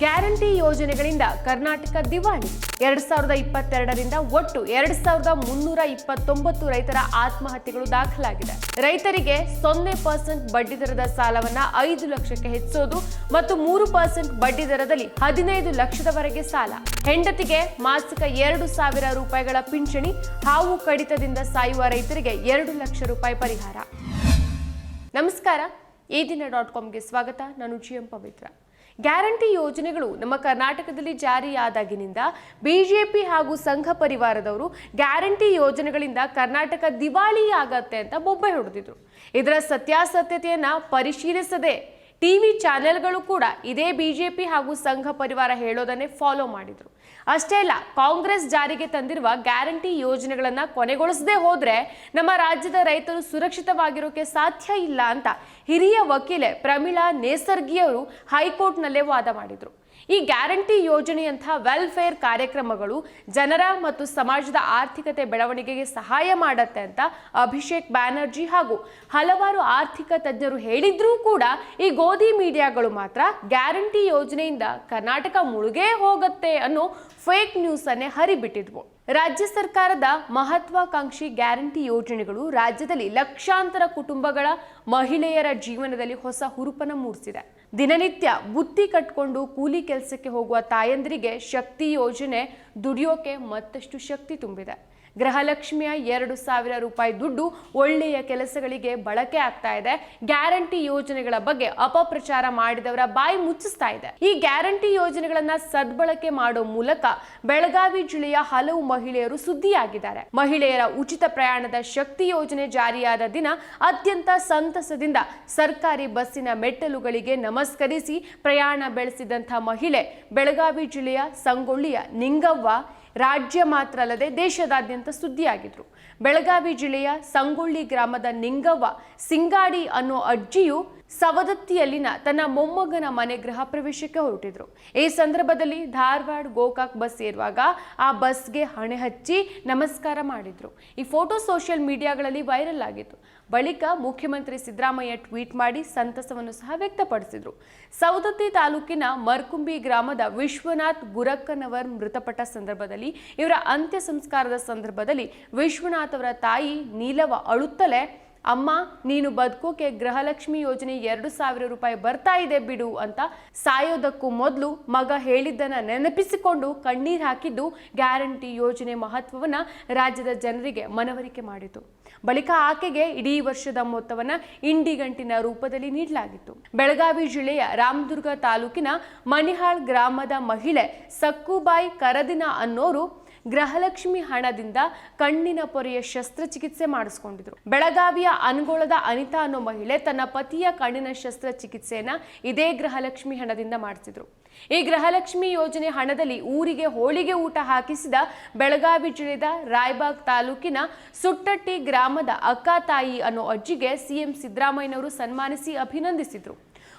Guarantee ಯೋಜನೆಗಳಿಂದ ಕರ್ನಾಟಕ ದಿವಾಳಿ. ಎರಡ್ ಸಾವಿರದ ಇಪ್ಪತ್ತೆರಡರಿಂದ ಒಟ್ಟು ಎರಡ್ ಸಾವಿರದ ಮುನ್ನೂರ ಇಪ್ಪತ್ತೊಂಬತ್ತು ರೈತರ ಆತ್ಮಹತ್ಯೆಗಳು ದಾಖಲಾಗಿದೆ. ರೈತರಿಗೆ ಸೊನ್ನೆ ಪರ್ಸೆಂಟ್ ಬಡ್ಡಿ ದರದ ಸಾಲವನ್ನ ಐದು ಲಕ್ಷಕ್ಕೆ ಹೆಚ್ಚೋದು ಮತ್ತು ಮೂರು ಪರ್ಸೆಂಟ್ ಬಡ್ಡಿ ದರದಲ್ಲಿ ಹದಿನೈದು ಲಕ್ಷದವರೆಗೆ ಸಾಲ. ಹೆಂಡತಿಗೆ ಮಾಸಿಕ ಎರಡು ಸಾವಿರ ರೂಪಾಯಿಗಳ ಪಿಂಚಣಿ, ಹಾವು ಕಡಿತದಿಂದ ಸಾಯುವ ರೈತರಿಗೆ ಎರಡು ಲಕ್ಷ ರೂಪಾಯಿ ಪರಿಹಾರ. ನಮಸ್ಕಾರ, ಈ ದಿನ ಡಾಟ್ ಕಾಮ್ಗೆ ಸ್ವಾಗತ. ನಾನು ಜಿ ಎಂ ಪವಿತ್ರ. ಗ್ಯಾರಂಟಿ ಯೋಜನೆಗಳು ನಮ್ಮ ಕರ್ನಾಟಕದಲ್ಲಿ ಜಾರಿಯಾದಾಗಿನಿಂದ ಬಿಜೆಪಿ ಹಾಗೂ ಸಂಘ ಪರಿವಾರದವರು ಗ್ಯಾರಂಟಿ ಯೋಜನೆಗಳಿಂದ ಕರ್ನಾಟಕ ದಿವಾಳಿ ಆಗತ್ತೆ ಅಂತ ಬೊಬ್ಬೆ ಹೊಡೆದಿದ್ರು. ಇದರ ಸತ್ಯಾಸತ್ಯತೆಯನ್ನು ಪರಿಶೀಲಿಸದೆ ಟಿವಿ ಚಾನೆಲ್ಗಳು ಕೂಡ ಇದೇ ಬಿಜೆಪಿ ಹಾಗೂ ಸಂಘ ಪರಿವಾರ ಹೇಳೋದನ್ನೇ ಫಾಲೋ ಮಾಡಿದ್ರು. ಅಷ್ಟೇ ಅಲ್ಲ, ಕಾಂಗ್ರೆಸ್ ಜಾರಿಗೆ ತಂದಿರುವ ಗ್ಯಾರಂಟಿ ಯೋಜನೆಗಳನ್ನು ಕೊನೆಗೊಳಿಸದೆ ಹೋದ್ರೆ ನಮ್ಮ ರಾಜ್ಯದ ರೈತರು ಸುರಕ್ಷಿತವಾಗಿರೋಕೆ ಸಾಧ್ಯ ಇಲ್ಲ ಅಂತ ಹಿರಿಯ ವಕೀಲೆ ಪ್ರಮೀಳಾ ನೇಸರ್ಗಿಯವರು ಹೈಕೋರ್ಟ್ನಲ್ಲೇ ವಾದ ಮಾಡಿದ್ರು. ಈ ಗ್ಯಾರಂಟಿ ಯೋಜನೆಯಂತಹ ವೆಲ್ಫೇರ್ ಕಾರ್ಯಕ್ರಮಗಳು ಜನರ ಮತ್ತು ಸಮಾಜದ ಆರ್ಥಿಕತೆ ಬೆಳವಣಿಗೆಗೆ ಸಹಾಯ ಮಾಡತ್ತೆ ಅಂತ ಅಭಿಷೇಕ್ ಬ್ಯಾನರ್ಜಿ ಹಾಗೂ ಹಲವಾರು ಆರ್ಥಿಕ ತಜ್ಞರು ಹೇಳಿದ್ರೂ ಕೂಡ ಈ ಗೋಧಿ ಮೀಡಿಯಾಗಳು ಮಾತ್ರ ಗ್ಯಾರಂಟಿ ಯೋಜನೆಯಿಂದ ಕರ್ನಾಟಕ ಮುಳುಗೇ ಹೋಗುತ್ತೆ ಅನ್ನೋ ಫೇಕ್ ನ್ಯೂಸ್ ಅನ್ನೇ ಹರಿಬಿಟ್ಟಿದ್ವು. ರಾಜ್ಯ ಸರ್ಕಾರದ ಮಹತ್ವಾಕಾಂಕ್ಷಿ ಗ್ಯಾರಂಟಿ ಯೋಜನೆಗಳು ರಾಜ್ಯದಲ್ಲಿ ಲಕ್ಷಾಂತರ ಕುಟುಂಬಗಳ ಮಹಿಳೆಯರ ಜೀವನದಲ್ಲಿ ಹೊಸ ಹುರುಪನ್ನು ಮೂಡಿಸಿದೆ. ದಿನನಿತ್ಯ ಬುತ್ತಿ ಕಟ್ಕೊಂಡು ಕೂಲಿ ಕೆಲಸಕ್ಕೆ ಹೋಗುವ ತಾಯಂದಿರಿಗೆ ಶಕ್ತಿ ಯೋಜನೆ ದುಡಿಯೋಕೆ ಮತ್ತಷ್ಟು ಶಕ್ತಿ ತುಂಬಿದೆ. ಗೃಹಲಕ್ಷ್ಮಿಯ ಎರಡು ಸಾವಿರ ರೂಪಾಯಿ ದುಡ್ಡು ಒಳ್ಳೆಯ ಕೆಲಸಗಳಿಗೆ ಬಳಕೆ ಆಗ್ತಾ ಇದೆ. ಗ್ಯಾರಂಟಿ ಯೋಜನೆಗಳ ಬಗ್ಗೆ ಅಪಪ್ರಚಾರ ಮಾಡಿದವರ ಬಾಯಿ ಮುಚ್ಚಿಸ್ತಾ ಇದೆ. ಈ ಗ್ಯಾರಂಟಿ ಯೋಜನೆಗಳನ್ನ ಸದ್ಬಳಕೆ ಮಾಡೋ ಮೂಲಕ ಬೆಳಗಾವಿ ಜಿಲ್ಲೆಯ ಹಲವು ಮಹಿಳೆಯರು ಸುದ್ದಿಯಾಗಿದ್ದಾರೆ. ಮಹಿಳೆಯರ ಉಚಿತ ಪ್ರಯಾಣದ ಶಕ್ತಿ ಯೋಜನೆ ಜಾರಿಯಾದ ದಿನ ಅತ್ಯಂತ ಸಂತಸದಿಂದ ಸರ್ಕಾರಿ ಬಸ್ಸಿನ ಮೆಟ್ಟಲುಗಳಿಗೆ ನಮಸ್ಕರಿಸಿ ಪ್ರಯಾಣ ಬೆಳೆಸಿದಂಥ ಮಹಿಳೆ ಬೆಳಗಾವಿ ಜಿಲ್ಲೆಯ ಸಂಗೊಳ್ಳಿಯ ನಿಂಗವ್ವ ರಾಜ್ಯ ಮಾತ್ರ ಅಲ್ಲದೆ ದೇಶದಾದ್ಯಂತ ಸುದ್ದಿಯಾಗಿದ್ರು. ಬೆಳಗಾವಿ ಜಿಲ್ಲೆಯ ಸಂಗೊಳ್ಳಿ ಗ್ರಾಮದ ನಿಂಗವ್ವ ಸಿಂಗಾಡಿ ಅನ್ನೋ ಅಜ್ಜಿಯು ಸವದತ್ತಿಯಲ್ಲಿನ ತನ್ನ ಮೊಮ್ಮಗನ ಮನೆ ಗೃಹ ಪ್ರವೇಶಕ್ಕೆ ಹೊರಟಿದ್ರು. ಈ ಸಂದರ್ಭದಲ್ಲಿ ಧಾರವಾಡ ಗೋಕಾಕ್ ಬಸ್ ಸೇರುವಾಗ ಆ ಬಸ್ಗೆ ಹಣೆ ಹಚ್ಚಿ ನಮಸ್ಕಾರ ಮಾಡಿದ್ರು. ಈ ಫೋಟೋ ಸೋಷಿಯಲ್ ಮೀಡಿಯಾಗಳಲ್ಲಿ ವೈರಲ್ ಆಗಿತ್ತು. ಬಳಿಕ ಮುಖ್ಯಮಂತ್ರಿ ಸಿದ್ದರಾಮಯ್ಯ ಟ್ವೀಟ್ ಮಾಡಿ ಸಂತಸವನ್ನು ಸಹ ವ್ಯಕ್ತಪಡಿಸಿದ್ರು. ಸವದತ್ತಿ ತಾಲೂಕಿನ ಮರ್ಕುಂಬಿ ಗ್ರಾಮದ ವಿಶ್ವನಾಥ್ ಗುರಕ್ಕನವರ್ ಮೃತಪಟ್ಟ ಸಂದರ್ಭದಲ್ಲಿ, ಇವರ ಅಂತ್ಯ ಸಂಸ್ಕಾರದ ಸಂದರ್ಭದಲ್ಲಿ ವಿಶ್ವನಾಥ್ ಅವರ ತಾಯಿ ನೀಲವ ಅಳುತ್ತಲೇ ಅಮ್ಮ, ನೀನು ಬದುಕೋಕೆ ಗೃಹಲಕ್ಷ್ಮಿ ಯೋಜನೆ ಎರಡು ಸಾವಿರ ರೂಪಾಯಿ ಬರ್ತಾ ಇದೆ ಬಿಡು ಅಂತ ಸಾಯೋದಕ್ಕೂ ಮೊದಲು ಮಗ ಹೇಳಿದ್ದನ್ನ ನೆನಪಿಸಿಕೊಂಡು ಕಣ್ಣೀರ್ ಹಾಕಿದ್ದು ಗ್ಯಾರಂಟಿ ಯೋಜನೆ ಮಹತ್ವವನ್ನ ರಾಜ್ಯದ ಜನರಿಗೆ ಮನವರಿಕೆ ಮಾಡಿತು. ಬಳಿಕ ಆಕೆಗೆ ಇಡೀ ವರ್ಷದ ಮೊತ್ತವನ್ನ ಇಂಡಿಗಂಟಿನ ರೂಪದಲ್ಲಿ ನೀಡಲಾಗಿತ್ತು. ಬೆಳಗಾವಿ ಜಿಲ್ಲೆಯ ರಾಮದುರ್ಗ ತಾಲೂಕಿನ ಮಣಿಹಾಳ್ ಗ್ರಾಮದ ಮಹಿಳೆ ಸಕ್ಕುಬಾಯಿ ಕರದಿನ ಅನ್ನೋರು ಗೃಹಲಕ್ಷ್ಮಿ ಹಣದಿಂದ ಕಣ್ಣಿನ ಪೊರೆಯ ಶಸ್ತ್ರಚಿಕಿತ್ಸೆ ಮಾಡಿಸ್ಕೊಂಡಿದ್ರು. ಬೆಳಗಾವಿಯ ಅನ್ಗೋಳದ ಅನಿತಾ ಅನ್ನೋ ಮಹಿಳೆ ತನ್ನ ಪತಿಯ ಕಣ್ಣಿನ ಶಸ್ತ್ರಚಿಕಿತ್ಸೆಯನ್ನ ಇದೇ ಗೃಹಲಕ್ಷ್ಮಿ ಹಣದಿಂದ ಮಾಡಿಸಿದ್ರು. ಈ ಗೃಹಲಕ್ಷ್ಮಿ ಯೋಜನೆ ಹಣದಲ್ಲಿ ಊರಿಗೆ ಹೋಳಿಗೆ ಊಟ ಹಾಕಿಸಿದ ಬೆಳಗಾವಿ ಜಿಲ್ಲೆದ ರಾಯಬಾಗ್ ತಾಲೂಕಿನ ಸುಟ್ಟಟ್ಟಿ ಗ್ರಾಮದ ಅಕ್ಕ ತಾಯಿ ಅನ್ನೋ ಅಜ್ಜಿಗೆ ಸಿಎಂ ಸಿದ್ದರಾಮಯ್ಯನವರು ಸನ್ಮಾನಿಸಿ ಅಭಿನಂದಿಸಿದ್ರು.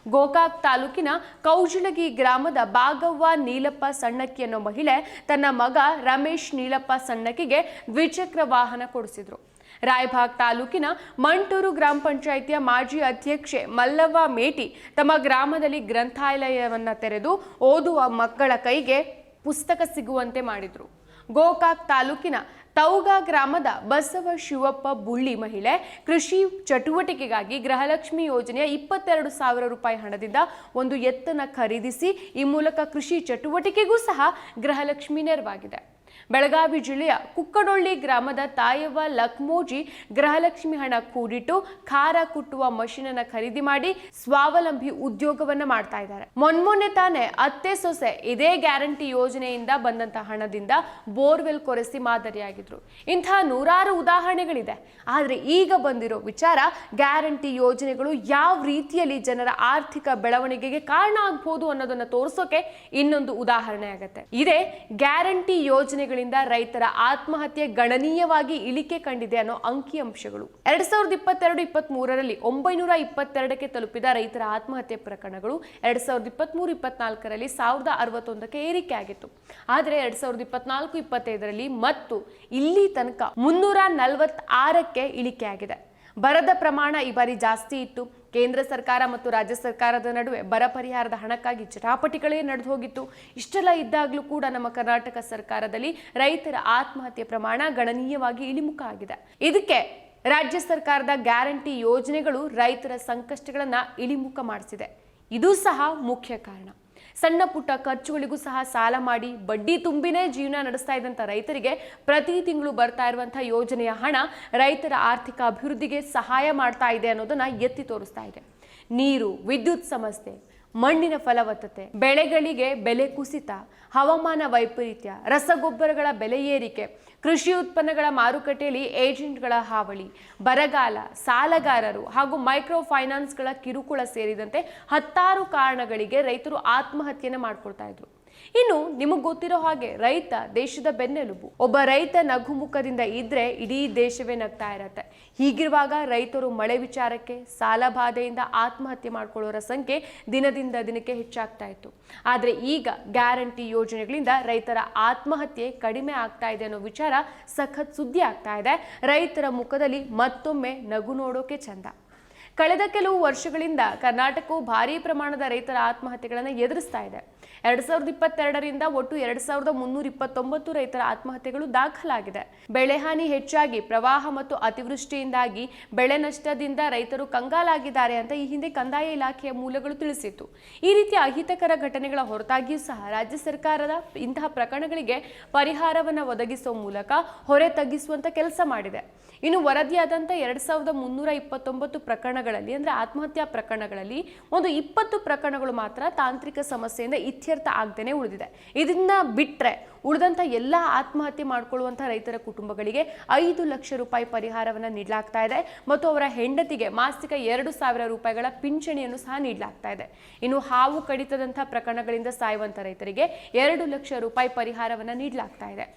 ಗೋಕಾಕ್ ತಾಲೂಕಿನ ಕೌಜಲಗಿ ಗ್ರಾಮದ ಬಾಗವ್ವ ನೀಲಪ್ಪ ಸಣ್ಣಕ್ಕಿ ಅನ್ನೋ ಮಹಿಳೆ ತನ್ನ ಮಗ ರಮೇಶ್ ನೀಲಪ್ಪ ಸಣ್ಣಕ್ಕಿಗೆ ದ್ವಿಚಕ್ರ ವಾಹನ ಕೊಡಿಸಿದ್ರು. ರಾಯಭಾಗ್ ತಾಲೂಕಿನ ಮಂಟೂರು ಗ್ರಾಮ ಪಂಚಾಯಿತಿಯ ಮಾಜಿ ಅಧ್ಯಕ್ಷೆ ಮಲ್ಲವ್ವ ಮೇಟಿ ತಮ್ಮ ಗ್ರಾಮದಲ್ಲಿ ಗ್ರಂಥಾಲಯವನ್ನು ತೆರೆದು ಓದುವ ಮಕ್ಕಳ ಕೈಗೆ ಪುಸ್ತಕ ಸಿಗುವಂತೆ ಮಾಡಿದ್ರು. ಗೋಕಾಕ್ ತಾಲೂಕಿನ ತೌಗ ಗ್ರಾಮದ ಬಸವ ಶಿವಪ್ಪ ಬುಳ್ಳಿ ಮಹಿಳೆ ಕೃಷಿ ಚಟುವಟಿಕೆಗಾಗಿ ಗೃಹಲಕ್ಷ್ಮಿ ಯೋಜನೆಯ ಇಪ್ಪತ್ತೆರಡು ಸಾವಿರ ರೂಪಾಯಿ ಹಣದಿಂದ ಒಂದು ಎತ್ತನ ಖರೀದಿಸಿ ಈ ಮೂಲಕ ಕೃಷಿ ಚಟುವಟಿಕೆಗೂ ಸಹ ಗೃಹಲಕ್ಷ್ಮಿ ನೆರವಾಗಿದೆ. ಬೆಳಗಾವಿ ಜಿಲ್ಲೆಯ ಕುಕ್ಕಡೊಳ್ಳಿ ಗ್ರಾಮದ ತಾಯವ್ವ ಲಕ್ಮೋಜಿ ಗೃಹಲಕ್ಷ್ಮಿ ಹಣ ಕೂಡಿಟ್ಟು ಖಾರ ಕುಟ್ಟುವ ಮಷೀನನ್ನ ಖರೀದಿ ಮಾಡಿ ಸ್ವಾವಲಂಬಿ ಉದ್ಯೋಗವನ್ನ ಮಾಡ್ತಾ ಇದ್ದಾರೆ. ಮೊನ್ಮೊನ್ನೆ ತಾನೇ ಅತ್ತೆ ಸೊಸೆ ಇದೇ ಗ್ಯಾರಂಟಿ ಯೋಜನೆಯಿಂದ ಬಂದಂತ ಹಣದಿಂದ ಬೋರ್ವೆಲ್ ಕೊರೆಸಿ ಮಾದರಿಯಾಗಿದ್ರು. ಇಂತಹ ನೂರಾರು ಉದಾಹರಣೆಗಳಿದೆ. ಆದ್ರೆ ಈಗ ಬಂದಿರೋ ವಿಚಾರ ಗ್ಯಾರಂಟಿ ಯೋಜನೆಗಳು ಯಾವ ರೀತಿಯಲ್ಲಿ ಜನರ ಆರ್ಥಿಕ ಬೆಳವಣಿಗೆಗೆ ಕಾರಣ ಆಗ್ಬೋದು ಅನ್ನೋದನ್ನ ತೋರಿಸೋಕೆ ಇನ್ನೊಂದು ಉದಾಹರಣೆ ಆಗತ್ತೆ. ಇದೇ ಗ್ಯಾರಂಟಿ ಯೋಜನೆಗಳಿಂದ ರೈತರ ಆತ್ಮಹತ್ಯೆ ಗಣನೀಯವಾಗಿ ಇಳಿಕೆ ಕಂಡಿದೆ ಅನ್ನೋ ಅಂಕಿಅಂಶಗಳು. ಎರಡ್ ಸಾವಿರದ ಇಪ್ಪತ್ತೆರಡು ಇಪ್ಪತ್ತ್ ಮೂರರಲ್ಲಿ ಒಂಬೈನೂರ ಇಪ್ಪತ್ತೆರಡಕ್ಕೆ ತಲುಪಿದ ರೈತರ ಆತ್ಮಹತ್ಯೆ ಪ್ರಕರಣಗಳು ಎರಡ್ ಸಾವಿರದ ಇಪ್ಪತ್ಮೂರು ಇಪ್ಪತ್ನಾಲ್ಕರಲ್ಲಿ ಸಾವಿರದ ಅರವತ್ತೊಂದಕ್ಕೆ ಏರಿಕೆ ಆಗಿತ್ತು. ಆದರೆ ಎರಡ್ ಸಾವಿರದ ಇಪ್ಪತ್ನಾಲ್ಕು ಇಪ್ಪತ್ತೈದರಲ್ಲಿ ಮತ್ತು ಇಲ್ಲಿ ತನಕ ಮುನ್ನೂರ ನಲವತ್ತಾರಕ್ಕೆ ಇಳಿಕೆ ಆಗಿದೆ ಬರದ ಪ್ರಮಾಣ ಈ ಬಾರಿ ಜಾಸ್ತಿ ಇತ್ತು. ಕೇಂದ್ರ ಸರ್ಕಾರ ಮತ್ತು ರಾಜ್ಯ ಸರ್ಕಾರದ ನಡುವೆ ಬರ ಪರಿಹಾರದ ಹಣಕ್ಕಾಗಿ ಚಟಾಪಟಿಗಳೇ ನಡೆದು ಹೋಗಿತ್ತು. ಇಷ್ಟೆಲ್ಲ ಇದ್ದಾಗಲೂ ಕೂಡ ನಮ್ಮ ಕರ್ನಾಟಕ ಸರ್ಕಾರದಲ್ಲಿ ರೈತರ ಆತ್ಮಹತ್ಯೆ ಪ್ರಮಾಣ ಗಣನೀಯವಾಗಿ ಇಳಿಮುಖ ಆಗಿದೆ. ಇದಕ್ಕೆ ರಾಜ್ಯ ಸರ್ಕಾರದ ಗ್ಯಾರಂಟಿ ಯೋಜನೆಗಳು ರೈತರ ಸಂಕಷ್ಟಗಳನ್ನ ಇಳಿಮುಖ ಮಾಡಿಸಿದೆ. ಇದು ಸಹ ಮುಖ್ಯ ಕಾರಣ. ಸಣ್ಣ ಪುಟ್ಟ ಖರ್ಚುಗಳಿಗೂ ಸಹ ಸಾಲ ಮಾಡಿ ಬಡ್ಡಿ ತುಂಬಿನೇ ಜೀವನ ನಡೆಸ್ತಾ ಇದ್ದಂಥ ರೈತರಿಗೆ ಪ್ರತಿ ತಿಂಗಳು ಬರ್ತಾ ಇರುವಂಥ ಯೋಜನೆಯ ಹಣ ರೈತರ ಆರ್ಥಿಕ ಅಭಿವೃದ್ಧಿಗೆ ಸಹಾಯ ಮಾಡ್ತಾ ಇದೆ ಅನ್ನೋದನ್ನ ಎತ್ತಿ ತೋರಿಸ್ತಾ ಇದೆ. ನೀರು, ವಿದ್ಯುತ್ ಸಮಸ್ಯೆ ಮಣ್ಣಿನ ಫಲವತ್ತತೆ, ಬೆಳೆಗಳಿಗೆ ಬೆಲೆ ಕುಸಿತ, ಹವಾಮಾನ ವೈಪರೀತ್ಯ, ರಸಗೊಬ್ಬರಗಳ ಬೆಲೆ ಏರಿಕೆ, ಕೃಷಿ ಉತ್ಪನ್ನಗಳ ಮಾರುಕಟ್ಟೆಯಲ್ಲಿ ಏಜೆಂಟ್ಗಳ ಹಾವಳಿ, ಬರಗಾಲ, ಸಾಲಗಾರರು ಹಾಗೂ ಮೈಕ್ರೋ ಫೈನಾನ್ಸ್ಗಳ ಕಿರುಕುಳ ಸೇರಿದಂತೆ ಹತ್ತಾರು ಕಾರಣಗಳಿಗೆ ರೈತರು ಆತ್ಮಹತ್ಯೆಯನ್ನು ಮಾಡ್ಕೊಳ್ತಾ ಇದ್ರು. ಇನ್ನು ನಿಮಗೆ ಗೊತ್ತಿರೋ ಹಾಗೆ ರೈತ ದೇಶದ ಬೆನ್ನೆಲುಬು. ಒಬ್ಬ ರೈತ ನಗುಮುಖದಿಂದ ಇದ್ರೆ ಇಡೀ ದೇಶವೇ ನಗ್ತಾ ಇರತ್ತೆ. ಹೀಗಿರುವಾಗ ರೈತರು ಮಳೆ ವಿಚಾರಕ್ಕೆ, ಸಾಲ ಬಾಧೆಯಿಂದ ಆತ್ಮಹತ್ಯೆ ಮಾಡ್ಕೊಳ್ಳೋರ ಸಂಖ್ಯೆ ದಿನದಿಂದ ದಿನಕ್ಕೆ ಹೆಚ್ಚಾಗ್ತಾ ಇತ್ತು. ಆದರೆ ಈಗ ಗ್ಯಾರಂಟಿ ಯೋಜನೆಗಳಿಂದ ರೈತರ ಆತ್ಮಹತ್ಯೆ ಕಡಿಮೆ ಆಗ್ತಾ ಇದೆ ಅನ್ನೋ ವಿಚಾರ ಸಖತ್ ಸುದ್ದಿ ಆಗ್ತಾ ಇದೆ. ರೈತರ ಮುಖದಲ್ಲಿ ಮತ್ತೊಮ್ಮೆ ನಗು ನೋಡೋಕೆ ಚಂದ. ಕಳೆದ ಕೆಲವು ವರ್ಷಗಳಿಂದ ಕರ್ನಾಟಕವು ಭಾರೀ ಪ್ರಮಾಣದ ರೈತರ ಆತ್ಮಹತ್ಯೆಗಳನ್ನು ಎದುರಿಸ್ತಾ ಇದೆ. ಎರಡ್ ಸಾವಿರದ ಇಪ್ಪತ್ತೆರಡರಿಂದ ಒಟ್ಟು ಎರಡ್ ಸಾವಿರದ ಮುನ್ನೂರ ಇಪ್ಪತ್ತೊಂಬತ್ತು ರೈತರ ಆತ್ಮಹತ್ಯೆಗಳು ದಾಖಲಾಗಿದೆ. ಬೆಳೆಹಾನಿ ಹೆಚ್ಚಾಗಿ ಪ್ರವಾಹ ಮತ್ತು ಅತಿವೃಷ್ಟಿಯಿಂದಾಗಿ ಬೆಳೆ ನಷ್ಟದಿಂದ ರೈತರು ಕಂಗಾಲಾಗಿದ್ದಾರೆ ಅಂತ ಈ ಹಿಂದೆ ಕಂದಾಯ ಇಲಾಖೆಯ ಮೂಲಗಳು ತಿಳಿಸಿತ್ತು. ಈ ರೀತಿಯ ಅಹಿತಕರ ಘಟನೆಗಳ ಹೊರತಾಗಿಯೂ ಸಹ ರಾಜ್ಯ ಸರ್ಕಾರದ ಇಂತಹ ಪ್ರಕರಣಗಳಿಗೆ ಪರಿಹಾರವನ್ನು ಒದಗಿಸುವ ಮೂಲಕ ಹೊರೆ ತಗ್ಗಿಸುವಂತ ಕೆಲಸ ಮಾಡಿದೆ. ಇನ್ನು ವರದಿಯಾದಂಥ ಎರಡ್ ಸಾವಿರದ ಮುನ್ನೂರ ಇಪ್ಪತ್ತೊಂಬತ್ತು ಪ್ರಕರಣಗಳಲ್ಲಿ, ಅಂದರೆ ಆತ್ಮಹತ್ಯಾ ಪ್ರಕರಣಗಳಲ್ಲಿ ಒಂದು ಇಪ್ಪತ್ತು ಪ್ರಕರಣಗಳು ಮಾತ್ರ ತಾಂತ್ರಿಕ ಸಮಸ್ಯೆಯಿಂದ ಇತ್ಯರ್ಥ ಆಗದೇನೆ ಉಳಿದಿದೆ. ಇದನ್ನ ಬಿಟ್ಟರೆ ಉಳಿದಂಥ ಎಲ್ಲ ಆತ್ಮಹತ್ಯೆ ಮಾಡಿಕೊಳ್ಳುವಂಥ ರೈತರ ಕುಟುಂಬಗಳಿಗೆ ಐದು ಲಕ್ಷ ರೂಪಾಯಿ ಪರಿಹಾರವನ್ನು ನೀಡಲಾಗ್ತಾ ಇದೆ ಮತ್ತು ಅವರ ಹೆಂಡತಿಗೆ ಮಾಸಿಕ ಎರಡು ಸಾವಿರ ರೂಪಾಯಿಗಳ ಪಿಂಚಣಿಯನ್ನು ಸಹ ನೀಡಲಾಗ್ತಾ ಇದೆ. ಇನ್ನು ಹಾವು ಕಡಿತದಂಥ ಪ್ರಕರಣಗಳಿಂದ ಸಾಯುವಂಥ ರೈತರಿಗೆ ಎರಡು ಲಕ್ಷ ರೂಪಾಯಿ ಪರಿಹಾರವನ್ನು ನೀಡಲಾಗ್ತಾ ಇದೆ.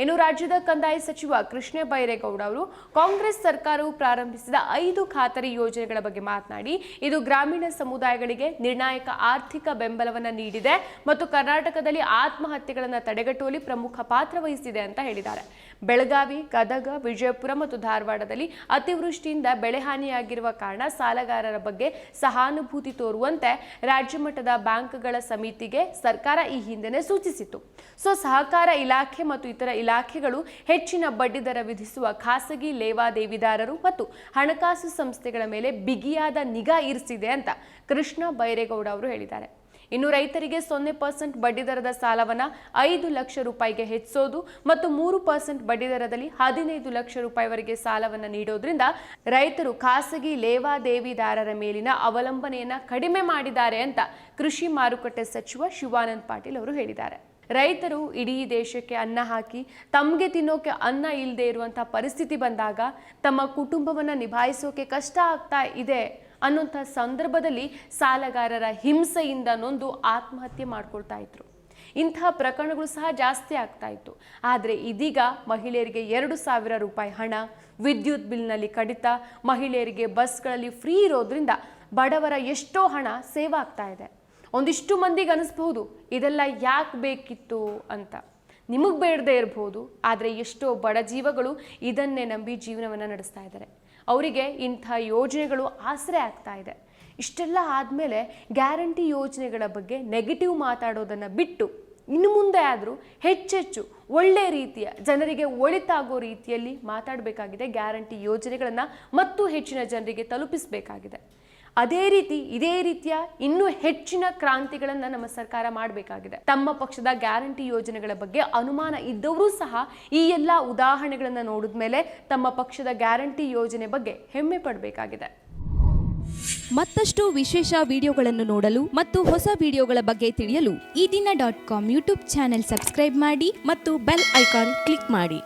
ಇನ್ನು ರಾಜ್ಯದ ಕಂದಾಯ ಸಚಿವ ಕೃಷ್ಣ ಬೈರೇಗೌಡ ಅವರು ಕಾಂಗ್ರೆಸ್ ಸರ್ಕಾರವು ಪ್ರಾರಂಭಿಸಿದ ಐದು ಖಾತರಿ ಯೋಜನೆಗಳ ಬಗ್ಗೆ ಮಾತನಾಡಿ, ಇದು ಗ್ರಾಮೀಣ ಸಮುದಾಯಗಳಿಗೆ ನಿರ್ಣಾಯಕ ಆರ್ಥಿಕ ಬೆಂಬಲವನ್ನು ನೀಡಿದೆ ಮತ್ತು ಕರ್ನಾಟಕದಲ್ಲಿ ಆತ್ಮಹತ್ಯೆಗಳನ್ನು ತಡೆಗಟ್ಟುವಲ್ಲಿ ಪ್ರಮುಖ ಪಾತ್ರ ವಹಿಸಿದೆ ಅಂತ ಹೇಳಿದ್ದಾರೆ. ಬೆಳಗಾವಿ, ಗದಗ, ವಿಜಯಪುರ ಮತ್ತು ಧಾರವಾಡದಲ್ಲಿ ಅತಿವೃಷ್ಟಿಯಿಂದ ಬೆಳೆಹಾನಿಯಾಗಿರುವ ಕಾರಣ ಸಾಲಗಾರರ ಬಗ್ಗೆ ಸಹಾನುಭೂತಿ ತೋರುವಂತೆ ರಾಜ್ಯ ಮಟ್ಟದ ಬ್ಯಾಂಕ್ಗಳ ಸಮಿತಿಗೆ ಸರ್ಕಾರ ಈ ಹಿಂದೆನೆ ಸೂಚಿಸಿತ್ತು. ಸೊ, ಸಹಕಾರ ಇಲಾಖೆ ಮತ್ತು ಇತರ ಇಲಾಖೆಗಳು ಹೆಚ್ಚಿನ ಬಡ್ಡಿ ದರ ವಿಧಿಸುವ ಖಾಸಗಿ ಲೇವಾದೇವಿದಾರರು ಮತ್ತು ಹಣಕಾಸು ಸಂಸ್ಥೆಗಳ ಮೇಲೆ ಬಿಗಿಯಾದ ನಿಗಾ ಇರಿಸಿದೆ ಅಂತ ಕೃಷ್ಣ ಬೈರೇಗೌಡ ಅವರು ಹೇಳಿದ್ದಾರೆ. ಇನ್ನು ರೈತರಿಗೆ ಸೊನ್ನೆ ಪರ್ಸೆಂಟ್ ಬಡ್ಡಿದರದ ಸಾಲವನ್ನು ಐದು ಲಕ್ಷ ರೂಪಾಯಿಗೆ ಹೆಚ್ಚಿಸೋದು ಮತ್ತು ಮೂರು ಪರ್ಸೆಂಟ್ ಬಡ್ಡಿದರದಲ್ಲಿ ಹದಿನೈದು ಲಕ್ಷ ರೂಪಾಯಿವರೆಗೆ ಸಾಲವನ್ನು ನೀಡೋದ್ರಿಂದ ರೈತರು ಖಾಸಗಿ ಲೇವಾದೇವಿದಾರರ ಮೇಲಿನ ಅವಲಂಬನೆಯನ್ನ ಕಡಿಮೆ ಮಾಡಿದ್ದಾರೆ ಅಂತ ಕೃಷಿ ಮಾರುಕಟ್ಟೆ ಸಚಿವ ಶಿವಾನಂದ್ ಪಾಟೀಲ್ ಅವರು ಹೇಳಿದ್ದಾರೆ. ರೈತರು ಇಡೀ ದೇಶಕ್ಕೆ ಅನ್ನ ಹಾಕಿ ತಮಗೆ ತಿನ್ನೋಕೆ ಅನ್ನ ಇಲ್ಲದೆ ಇರುವಂಥ ಪರಿಸ್ಥಿತಿ ಬಂದಾಗ ತಮ್ಮ ಕುಟುಂಬವನ್ನು ನಿಭಾಯಿಸೋಕೆ ಕಷ್ಟ ಆಗ್ತಾ ಇದೆ ಅನ್ನೋಂಥ ಸಂದರ್ಭದಲ್ಲಿ ಸಾಲಗಾರರ ಹಿಂಸೆಯಿಂದ ನೊಂದು ಆತ್ಮಹತ್ಯೆ ಮಾಡ್ಕೊಳ್ತಾ ಇದ್ರು. ಇಂತಹ ಪ್ರಕರಣಗಳು ಸಹ ಜಾಸ್ತಿ ಆಗ್ತಾ ಇತ್ತು. ಆದರೆ ಇದೀಗ ಮಹಿಳೆಯರಿಗೆ ಎರಡು ಸಾವಿರ ರೂಪಾಯಿ ಹಣ, ವಿದ್ಯುತ್ ಬಿಲ್ನಲ್ಲಿ ಕಡಿತ, ಮಹಿಳೆಯರಿಗೆ ಬಸ್ಗಳಲ್ಲಿ ಫ್ರೀ ಇರೋದ್ರಿಂದ ಬಡವರ ಎಷ್ಟೋ ಹಣ ಸೇವ್ ಆಗ್ತಾ ಇದೆ. ಒಂದಿಷ್ಟು ಮಂದಿಗೆ ಅನಿಸ್ಬಹುದು, ಇದೆಲ್ಲ ಯಾಕೆ ಬೇಕಿತ್ತು ಅಂತ. ನಿಮಗೆ ಬೇಡದೇ ಇರಬಹುದು ಆದರೆ ಎಷ್ಟೋ ಬಡ ಜೀವಗಳು ಇದನ್ನೇ ನಂಬಿ ಜೀವನವನ್ನು ನಡೆಸ್ತಾ ಇದ್ದಾರೆ ಅವರಿಗೆ ಇಂಥ ಯೋಜನೆಗಳು ಆಸರೆ ಆಗ್ತಾ ಇದೆ. ಇಷ್ಟೆಲ್ಲ ಆದಮೇಲೆ ಗ್ಯಾರಂಟಿ ಯೋಜನೆಗಳ ಬಗ್ಗೆ ನೆಗೆಟಿವ್ ಮಾತಾಡೋದನ್ನು ಬಿಟ್ಟು ಇನ್ನು ಮುಂದೆ ಆದರೂ ಹೆಚ್ಚೆಚ್ಚು ಒಳ್ಳೆಯ ರೀತಿಯ, ಜನರಿಗೆ ಒಳಿತಾಗೋ ರೀತಿಯಲ್ಲಿ ಮಾತಾಡಬೇಕಾಗಿದೆ ಗ್ಯಾರಂಟಿ ಯೋಜನೆಗಳನ್ನು ಮತ್ತು ಹೆಚ್ಚಿನ ಜನರಿಗೆ ತಲುಪಿಸಬೇಕಾಗಿದೆ. ಅದೇ ರೀತಿ ಇದೇ ರೀತಿಯ ಇನ್ನೂ ಹೆಚ್ಚಿನ ಕ್ರಾಂತಿಗಳನ್ನು ನಮ್ಮ ಸರ್ಕಾರ ಮಾಡಬೇಕಾಗಿದೆ. ತಮ್ಮ ಪಕ್ಷದ ಗ್ಯಾರಂಟಿ ಯೋಜನೆಗಳ ಬಗ್ಗೆ ಅನುಮಾನ ಇದ್ದವರು ಸಹ ಈ ಎಲ್ಲ ಉದಾಹರಣೆಗಳನ್ನು ನೋಡಿದ ಮೇಲೆ ತಮ್ಮ ಪಕ್ಷದ ಗ್ಯಾರಂಟಿ ಯೋಜನೆ ಬಗ್ಗೆ ಹೆಮ್ಮೆ ಪಡಬೇಕಾಗಿದೆ. ಮತ್ತಷ್ಟು ವಿಶೇಷ ವಿಡಿಯೋಗಳನ್ನು ನೋಡಲು ಮತ್ತು ಹೊಸ ವಿಡಿಯೋಗಳ ಬಗ್ಗೆ ತಿಳಿಯಲು ಈ ದಿನ dot com YouTube channel subscribe ಮಾಡಿ ಮತ್ತು ಬೆಲ್ ಐಕಾನ್ ಕ್ಲಿಕ್ ಮಾಡಿ.